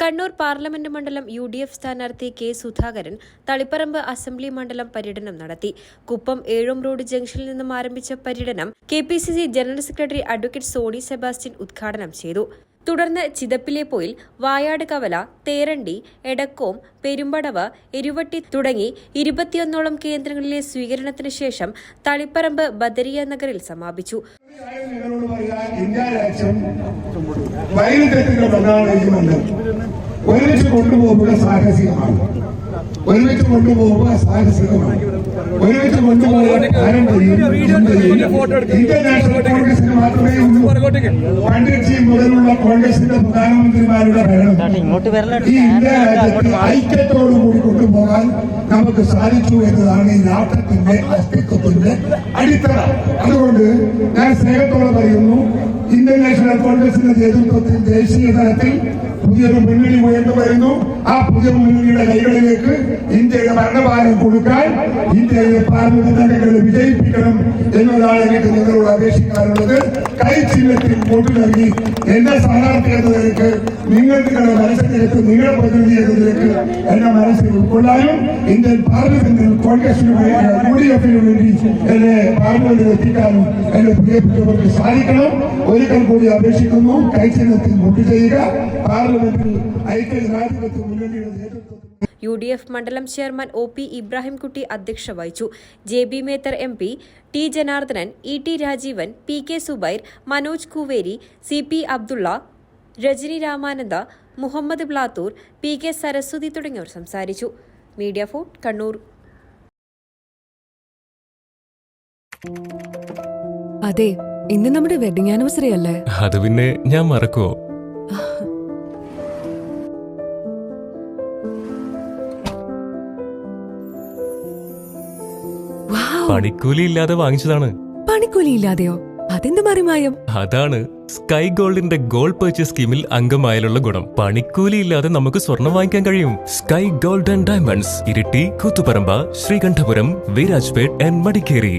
Kannur parliament മണ്ഡലം U D F സ്ഥാനാർത്ഥി K Sudhakaran Taliparamba assembly മണ്ഡലം പര്യടനം നടത്തി. കുപ്പം ഏഴും റോഡ് ജംഗ്ഷനിൽ നിന്നും ആരംഭിച്ച പര്യടനം K P C C general secretary advocate Sony Sebastian ഉദ്ഘാടനം ചെയ്തു. തുടർന്ന് ചിതപ്പിലെ പോയിൽ വായാട് കവല തേരണ്ടി എടക്കോം പെരുമ്പടവ് എരുവട്ടി തുടങ്ങി ഇരുപത്തിയൊന്നോളം കേന്ദ്രങ്ങളിലെ സ്വീകരണത്തിന് ശേഷം തളിപ്പറമ്പ് ബദരിയ നഗറിൽ സമാപിച്ചു. ഇന്ത്യ രാജ്യം പ്രധാന ഒരുമിച്ച് കൊണ്ടുപോകുക സാഹസികമാണ്. ഒരുമിച്ച് കൊണ്ടുപോകുക സാഹസികമാണ്. ഒരുമിച്ച് കൊണ്ടുപോകാൻ ഇന്ത്യൻ നാഷണൽ കോൺഗ്രസിന് മാത്രമേ ഉള്ളൂ. പണ്ഡിറ്റ്ജി മുതലുള്ള കോൺഗ്രസിന്റെ പ്രധാനമന്ത്രിമാരുടെ ഭരണം. ഈ ഇന്ത്യ രാജ്യത്തെ ഐക്യത്തോടുകൂടി കൊണ്ടുപോകാൻ നമുക്ക് സാധിച്ചു എന്നതാണ് ഈ രാഷ്ട്രത്തിന്റെ അസ്തിത്വത്തിന്റെ അടിത്തറ. അതുകൊണ്ട് ഞാൻ സ്നേഹത്തോടെ പറയുന്നു ഇന്ത്യൻ നാഷണൽ കോൺഗ്രസിന്റെ നേതൃത്വത്തിൽ ദേശീയ തലത്തിൽ പുതിയൊരു മുന്നണി ഉയർന്നു വരുന്നു. ആ പുതിയ മുന്നണിയുടെ കൈകളിലേക്ക് ഇന്ത്യയുടെ மரணபாரம் கொடுக்கால் இன்றைய பார்வையில் விஜயிப்பிக்கணும் என்பதால் எனக்கு நிகழ்வு அபேட்சிக்காருள்ளது கை சின்னத்தில் போட்டுள்ளது என்ன சாதாரண தேர்தலுக்கு நீங்களுக்கு மனசு நிகழ பிரதிநிதி என்ற மனசில் உட்கொள்ளாலும் இந்த பார்வையில் കോൺഗ്രസിന് യു ഡി എഫിന് വേണ്ടി എന്നെ പാർലമെന്റിൽ എത്തിക്കാനും എന്റെ പ്രിയപ്പെട്ടവർക്ക് സാധിക്കണം ഒരിക്കൽ കൂടി അപേക്ഷിക്കുന്നു കൈച്ചിഹ്നത്തിൽ വോട്ട് ചെയ്യുക പാർലമെന്റിൽ ഐക്യ ജനാധിപത്യ മുന്നണിയുടെ നേതൃത്വം യു ഡി എഫ് മണ്ഡലം ചെയർമാൻ ഒ പി ഇബ്രാഹിംകുട്ടി അധ്യക്ഷ വഹിച്ചു. J B Methar M P T Janardhanan E T Rajeevan P K Subair Manoj Kuveri C P Abdulla Rajani Ramananda Muhammad Blathur P K Saraswathi തുടങ്ങിയവർ സംസാരിച്ചു. Media phone Kannur. അതെ ഇന്ന് നമ്മുടെ wedding anniversary അല്ലേ? അത് പിന്നെ ഞാൻ മറക്കുവോ? പണിക്കൂലി ഇല്ലാതെ വാങ്ങിച്ചതാണ്. പണിക്കൂലി ഇല്ലാതെയോ അതെന്ത് മറിമായം? അതാണ് സ്കൈ ഗോൾഡിന്റെ ഗോൾഡ് പർച്ചേസ് സ്കീമിൽ അംഗമായാലുള്ള ഗുണം. പണിക്കൂലി ഇല്ലാതെ നമുക്ക് സ്വർണം വാങ്ങിക്കാൻ കഴിയും. Sky gold and diamonds Iritty Koothuparamba Sreekandapuram Virajpet and Madikeri.